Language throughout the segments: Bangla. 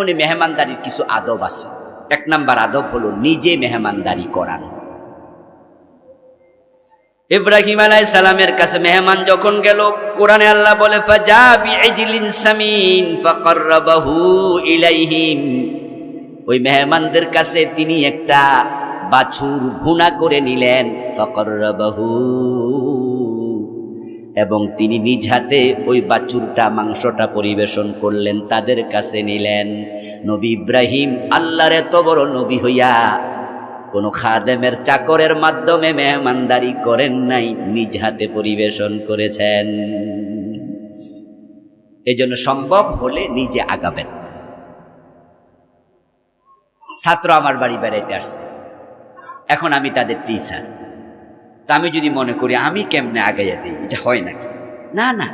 এখন এই মেহমানদারির কিছু আদব আছে। এক নাম্বার আদব হলো নিজে মেহমানদারি করানো ইব্রাহিম আলাই সালামের কাছে মেহমান যখন গেল, কোরআনে আল্লাহ বলে ইলাইহিম। ওই মেহমানদের কাছে তিনি একটা বাছুর ভুনা করে নিলেন, ফাকাররাবাহু এবং তিনি নিজ হাতে ওই বাছুরটা, মাংসটা পরিবেশন করলেন, তাদের কাছে নিলেন। নবী ইব্রাহিম আল্লাহর এত বড় নবী হইয়া কোন খাদেমের চাকরের মাধ্যমে মেহমানদারি করেন নাই, নিজ হাতে পরিবেশন করেছেন। এই জন্য সম্ভব হলে নিজে আগাবেন। ছাত্র আমার বাড়ি বেড়াইতে আসছে। এখন আমি তাদের টিচার তা আমি যদি মনে করি, আমি কেমনে আগাইয়া দিই? এটা হয় নাকি? না না।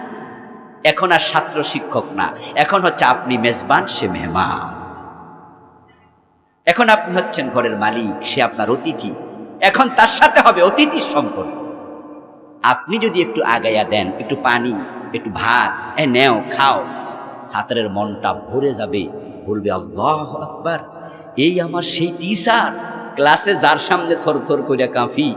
এখন আর ছাত্র শিক্ষক না। এখন হচ্ছে আপনি মেজবান, সে মেহমান। এখন আপনি হচ্ছেন ঘরের মালিক, সে আপনার অতিথি। এখন তার সাথে হবে অতিথির সম্পর্ক। আপনি যদি একটু আগাইয়া দেন, একটু পানি, একটু ভাত, এ নেও, খাও, ছাত্রের মনটা ভরে যাবে। বলবে, আল্লাহ আকবার, এই আমার সেই টিচার ক্লাসে যার সামনে থর থর করিয়া কাঁপি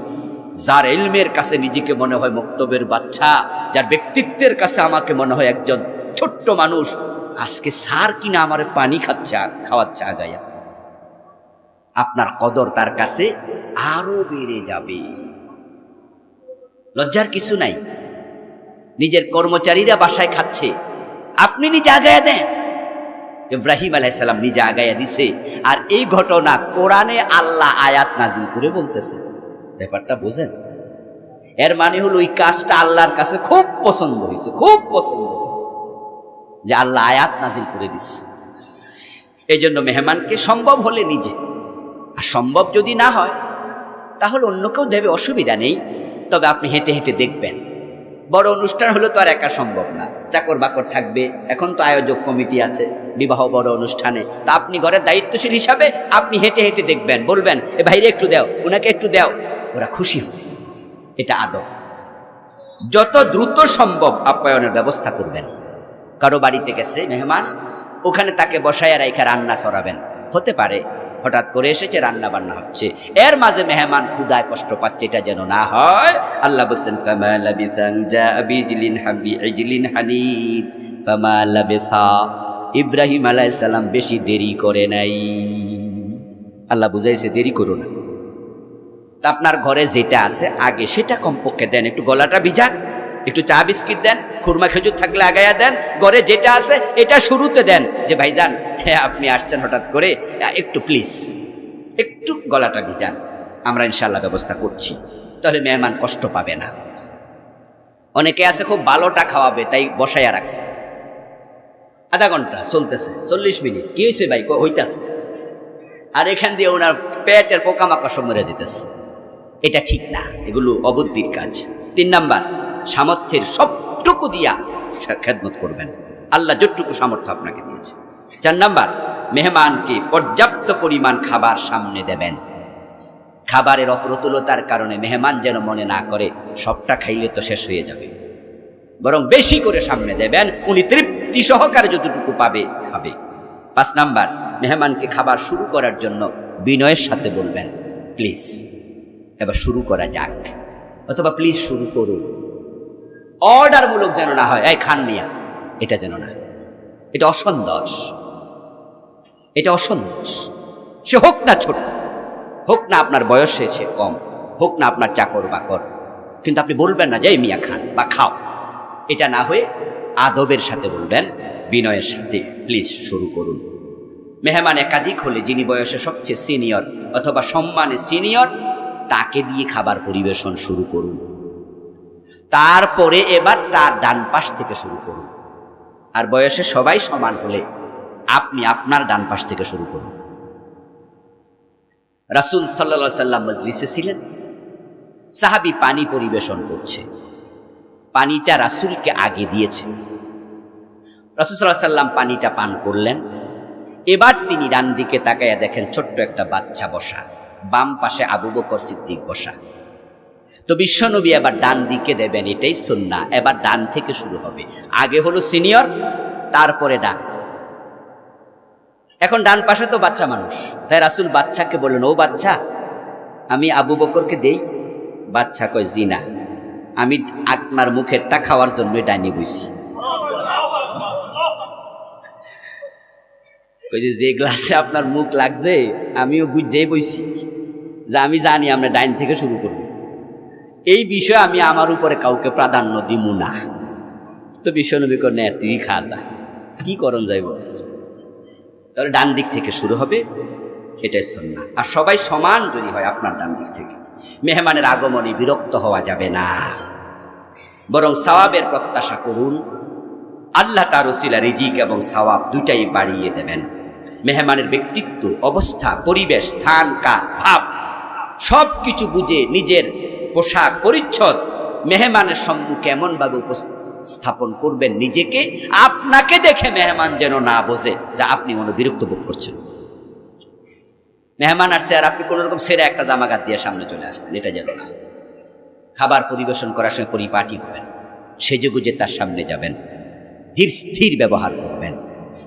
যার এলমের কাছে নিজেকে মনে হয় মক্তবের বাচ্চা, যার ব্যক্তিত্বের কাছে আমাকে মনে হয় একজন ছোট্ট মানুষ, আজকে সার কিনা আমার পানি খাচ্ছে, খাওয়াচ্ছে আগাইয়া আপনার কদর তার কাছে আরও বেড়ে যাবে। লজ্জার কিছু নাই। নিজের কর্মচারীরা বাসায় খাচ্ছে। আপনি নিজে আগায়া দেন। ইব্রাহিম আলাইসাল্লাম নিজে আগায়া দিছে। আর এই ঘটনা কোরআনে আল্লাহ আয়াত নাজিল করে বলতেছে। ব্যাপারটা বোঝেন? এর মানে হলো ওই কাজটা আল্লাহর কাছে খুব পছন্দ হয়েছে, খুব পছন্দ যে আল্লাহ আয়াত নাজিল করে দিচ্ছে এই জন্য মেহমানকে সম্ভব হলে নিজে। আর সম্ভব যদি না হয়, তাহলে অন্য কেউ দেবে, অসুবিধা নেই। তবে আপনি হেঁটে হেঁটে দেখবেন। বড় অনুষ্ঠান হলে তো আর একা সম্ভব না। চাকর বাকর থাকবে, এখন তো আয়োজক কমিটি আছে, বিবাহ বড় অনুষ্ঠানে। তা আপনি ঘরের দায়িত্বশীল হিসাবে আপনি হেঁটে হেঁটে দেখবেন, বলবেন, এ ভাইরে একটু দাও ওনাকে একটু দাও। ওরা খুশি হবে। এটা আদব। যত দ্রুত সম্ভব আপ্যায়নের ব্যবস্থা করবেন। কারও বাড়িতে গেছে মেহমান, ওখানে তাকে বসায় রাইখা রান্না সরাবেন। হতে পারে হঠাৎ করে এসেছে রান্না বান্না হচ্ছে। এর মাঝে মেহমান ক্ষুদায় কষ্ট পাচ্ছে, এটা যেন না হয়। আল্লাহ বলছেন ইব্রাহিম আলাইহিস সালাম বেশি দেরি করে নাই। আল্লাহ বুঝাইছে, দেরি করো না। তা আপনার ঘরে যেটা আছে, আগে সেটা কমপক্ষে দেন, একটু গলাটা ভিজাক। একটু চা বিস্কিট দেন, খুরমা খেজুর থাকলে আগায়া দেন, ঘরে যেটা আছে এটা শুরুতে দেন। যে ভাইজান হ্যাঁ আপনি আসছেন হঠাৎ করে একটু প্লিজ একটু গলাটা ভিজান, আমরা ইনশাল্লাহ ব্যবস্থা করছি। তাহলে মেহমান কষ্ট পাবে না। অনেকে আছে খুব ভালোটা খাওয়াবে, তাই বসাইয়া রাখছে। আধা ঘণ্টা চলতেছে, চল্লিশ মিনিট। কি হয়েছে ভাই? হইতাছে। আর এখান দিয়ে ওনার পেটের পোকামাকড় মরে যেতেছে। এটা ঠিক না, এগুলো অবুদ্ধির কাজ। তিন নাম্বার সামর্থ্যের সবটুকু দিয়া খেদমত করবেন। আল্লাহ যতটুকু সামর্থ্য আপনাকে দিয়েছে। চার নাম্বার, মেহমানকে পর্যাপ্ত পরিমাণ খাবার সামনে দেবেন। খাবারের অপ্রতুলতার কারণে মেহমান যেন মনে না করে, সবটা খাইলে তো শেষ হয়ে যাবে। বরং বেশি করে সামনে দেবেন, উনি তৃপ্তি সহকারে যতটুকু পাবে, খাবে। পাঁচ নাম্বার, মেহমানকে খাবার শুরু করার জন্য বিনয়ের সাথে বলবেন, প্লিজ, এবার শুরু করা যাক। অথবা প্লিজ শুরু করুন। অর্ডারমূলক যেন না হয়। এই খান মিয়া, এটা যেন না এটা অসন্তোষ। এটা অসন্তোষ। সে হোক না ছোট, হোক না আপনার বয়স সে কম, হোক না আপনার চাকর বাকর, কিন্তু আপনি বলবেন না যে মিয়া খান, বা খাও। এটা না হয়ে আদবের সাথে বলবেন, বিনয়ের সাথে প্লিজ শুরু করুন। মেহমান একাধিক হলে যিনি বয়সে সবচেয়ে সিনিয়র অথবা সম্মানে সিনিয়র, তাকে দিয়ে খাবার পরিবেশন শুরু করুন। তারপরে এবার তার ডান পাশ থেকে শুরু করুন। আর বয়সে সবাই সমান হলে আপনি আপনার ডান পাশ থেকে শুরু করুন। রাসুল সাল্লা সাল্লাম মজলিসে ছিলেন। সাহাবি পানি পরিবেশন করছে। পানিটা রাসুলকে আগে দিয়েছে। রাসুল সাল্লাহ সাল্লাম পানিটা পান করলেন। এবার তিনি ডান দিকে তাকাইয়া দেখেন ছোট্ট একটা বাচ্চা বসা। বাম পাশে আবু বকর সিদ্দিক বসা। তো বিশ্বনবী এবার ডান দিকে দেবেন, এটাই সুন্না। এবার ডান থেকে শুরু হবে। আগে হলো সিনিয়র, তারপরে ডান। এখন ডান পাশে তো বাচ্চা মানুষ। তাই রাসুল, বাচ্চাকে বললেন, ও বাচ্চা, আমি আবু বকরকে দেই? বাচ্চা কয় জি না আমি আপনার মুখেরটা খাওয়ার জন্য ডাইনি বইছি। যে যে গ্লাসে আপনার মুখ লাগছে, আমিও বুঝতেই বইছি, যে আমি জানি, আমরা ডাইন থেকে শুরু করব। এই বিষয়ে আমি আমার উপরে কাউকে প্রাধান্য দিব না। তো বিশ্বনবী নে তুই খা যা কি করণ যাইব? তাহলে ডান দিক থেকে শুরু হবে, এটাই সন্না আর সবাই সমান যদি হয় আপনার ডান দিক থেকে। মেহমানের আগমনে বিরক্ত হওয়া যাবে না। বরং সওয়াবের প্রত্যাশা করুন। আল্লাহ তার ওসিলা রিজিক এবং সওয়াব দুইটাই বাড়িয়ে দেবেন। মেহমানের ব্যক্তিত্ব, অবস্থা, পরিবেশ, স্থান কাল ভাব সব কিছু বুঝে নিজের পোশাক পরিচ্ছদ মেহমানের সম্মুখে এমনভাবে উপস্থাপন করবেন নিজেকে, আপনাকে দেখে মেহমান যেন না বোঝে যা আপনি মনে বিরক্ত বোধ করছেন। মেহমান আসছে আর আপনি কোনো রকম সেরা একটা জামা গাত দিয়ে সামনে চলে আসলেন, এটা যেন না। খাবার পরিবেশন করার সময় পরিপাটি হবেন সেজে গুজে তার সামনে যাবেন, ধীর স্থির ব্যবহার করবেন।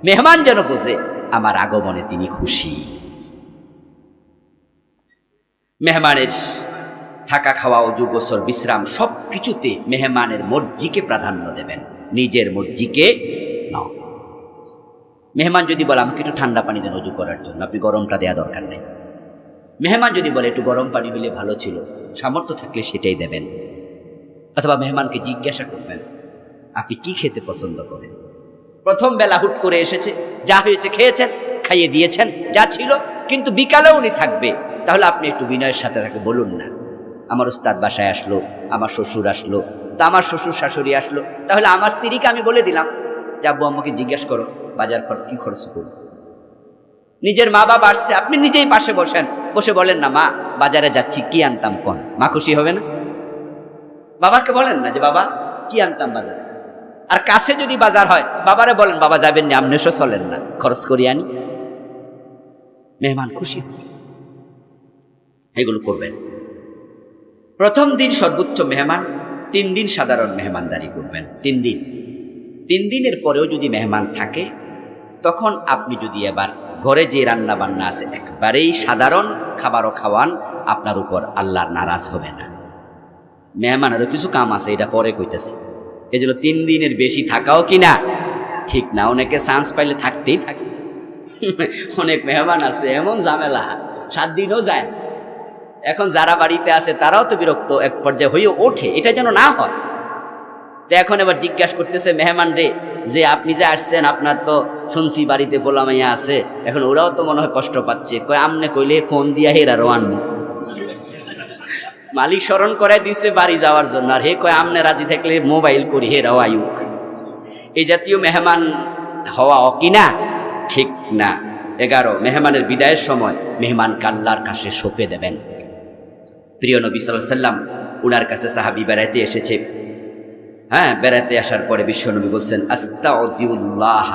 মেহমান যেন বোঝে, আমার আগমনে তিনি খুশি। মেহমানের থাকা, খাওয়া অজু গোসল বিশ্রাম সব কিছুতে মেহমানের মর্জিকে প্রাধান্য দেবেন। নিজের মর্জিকে নাও। মেহমান যদি বলে, আমাকে একটু ঠান্ডা পানি দেন অজু করার জন্য, আপনি গরমটা দেওয়া দরকার নেই। মেহমান যদি বলে, একটু গরম পানি হলে ভালো ছিল, সামর্থ্য থাকলে সেটাই দেবেন। অথবা মেহমানকে জিজ্ঞাসা করবেন, আপনি কি খেতে পছন্দ করেন? প্রথম বেলা হুট করে এসেছে, যা হয়েছে খেয়েছেন, খাইয়ে দিয়েছেন, যা ছিল, কিন্তু বিকালেও উনি থাকবে। তাহলে আপনি একটু বিনয়ের সাথে তাকে বলুন না। আমার উস্তাদ বাসায় আসলো, আমার শ্বশুর আসলো, তা আমার শ্বশুর শাশুড়ি আসলো। তাহলে আমার স্ত্রীকে আমি বলে দিলাম, যে আব্বু, আমাকে জিজ্ঞেস করো, বাজার খরচ কি খরচ করব? নিজের মা বাবা আসছে, আপনি নিজেই পাশে বসেন, বসে বলেন না, মা, বাজারে যাচ্ছি, কি আনতাম কোন? মা খুশি হবে না? বাবাকে বলেন না যে, বাবা, কি আনতাম বাজারে? আর কাছে যদি বাজার হয়, বাবারে বলেন, বাবা, যাবেন না, আপনি চলেন না, খরচ করি আনি। মেহমান খুশি এগুলো করবেন। প্রথম দিন সর্বোচ্চ মেহমান, তিন দিন সাধারণ মেহমানদারি করবেন। তিন দিন। তিন দিনের পরেও যদি মেহমান থাকে, তখন আপনি যদি এবার ঘরে যে রান্না বান্না আছে, একবারেই সাধারণ খাবারও খাওয়ান, আপনার উপর আল্লাহর নারাজ হবে না। মেহমানেরও কিছু কাম আছে, এটা পরে কইতেছি। এই জন্য তিন দিনের বেশি থাকাও কি না? ঠিক না, অনেকে চান্স পাইলে থাকতেই থাকে। অনেক মেহমান আছে, এমন ঝামেলা। সাত দিনও যায় না। এখন যারা বাড়িতে আছে, তারাও তো বিরক্ত এক পর্যায়ে হয়ে ওঠে। এটা যেন না হয়। তো এখন এবার জিজ্ঞাসা করতেছে, মেহমান রে, যে আপনি যে আসছেন, আপনার তো শুনছি বাড়িতে বলামাইয়া আছে। এখন ওরাও তো মনে হয় কষ্ট পাচ্ছে। কয়, আমনে কইলে ফোন দিয়া হেরা রোয়ান মালিক স্মরণ করে দিচ্ছে বাড়ি যাওয়ার জন্য। আর হে কয়, আমনে রাজি থাকলে মোবাইল করি হেরাও আয়ুক। এই জাতীয় মেহমান হওয়া অকিনা ঠিক না। এগারো, মেহমানের বিদায়ের সময় মেহমান কাল্লার কাছে সফে দেবেন। প্রিয় নবী সাল্লাম উনার কাছে সাহাবি বেড়াইতে এসেছে। হ্যাঁ বেড়াতে আসার পরে বিশ্বনবী বলছেন আস্তাউদ্দিউল্লাহ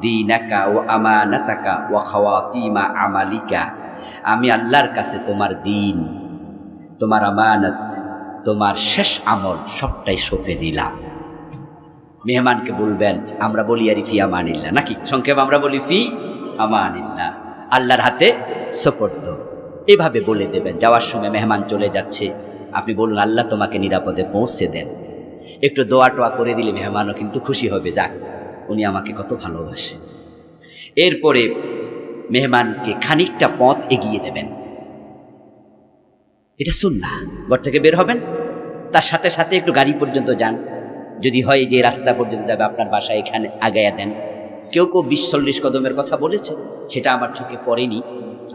দিনাকা ও আমানাতাকা ও খাওয়াতিমা আমালিকা। আমি আল্লাহর কাছে তোমার দিন, তোমার আমানত, তোমার শেষ আমল সবটাই সফে দিলাম। মেহমানকে বলবেন, আমরা বলি আরি ফি আমানিল্লা নাকি? সংক্ষেপ আমরা বলি, ফি আমানিল্লা আল্লাহর হাতে সোপর্দ। এভাবে বলে দেবেন, যাওয়ার সময় মেহমান চলে যাচ্ছে। আপনি বলুন, আল্লাহ তোমাকে নিরাপদে পৌঁছে দেন। একটু দোয়া টোয়া করে দিলে মেহমানও কিন্তু খুশি হবে। যাক, উনি আমাকে কত ভালোবাসে। এরপরে মেহমানকে খানিকটা পথ এগিয়ে দেবেন। এটা শুন না ঘর থেকে বের হবেন, তার সাথে সাথে একটু গাড়ি পর্যন্ত যান। যদি হয় যে রাস্তা পর্যন্ত যাবে, আপনার বাসায় এখানে আগায়া দেন। কেউ কেউ বিশ চল্লিশ কদমের কথা বলেছে, সেটা আমার চোখে পড়েনি।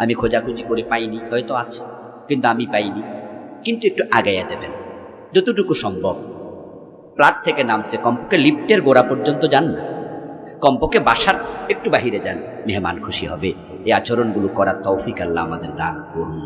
আমি খোঁজাখুঁজি করে পাইনি, হয়তো আছে, কিন্তু আমি পাইনি। কিন্তু একটু আগাইয়া দেবেন, যতটুকু সম্ভব। প্লাট থেকে নামছে কম্পকে লিফ্টের গোড়া পর্যন্ত যান না। কম্পকে বাসার একটু বাহিরে যান, মেহমান খুশি হবে। এই আচরণগুলো করার তৌফিক আল্লাহ আমাদের দান করুন।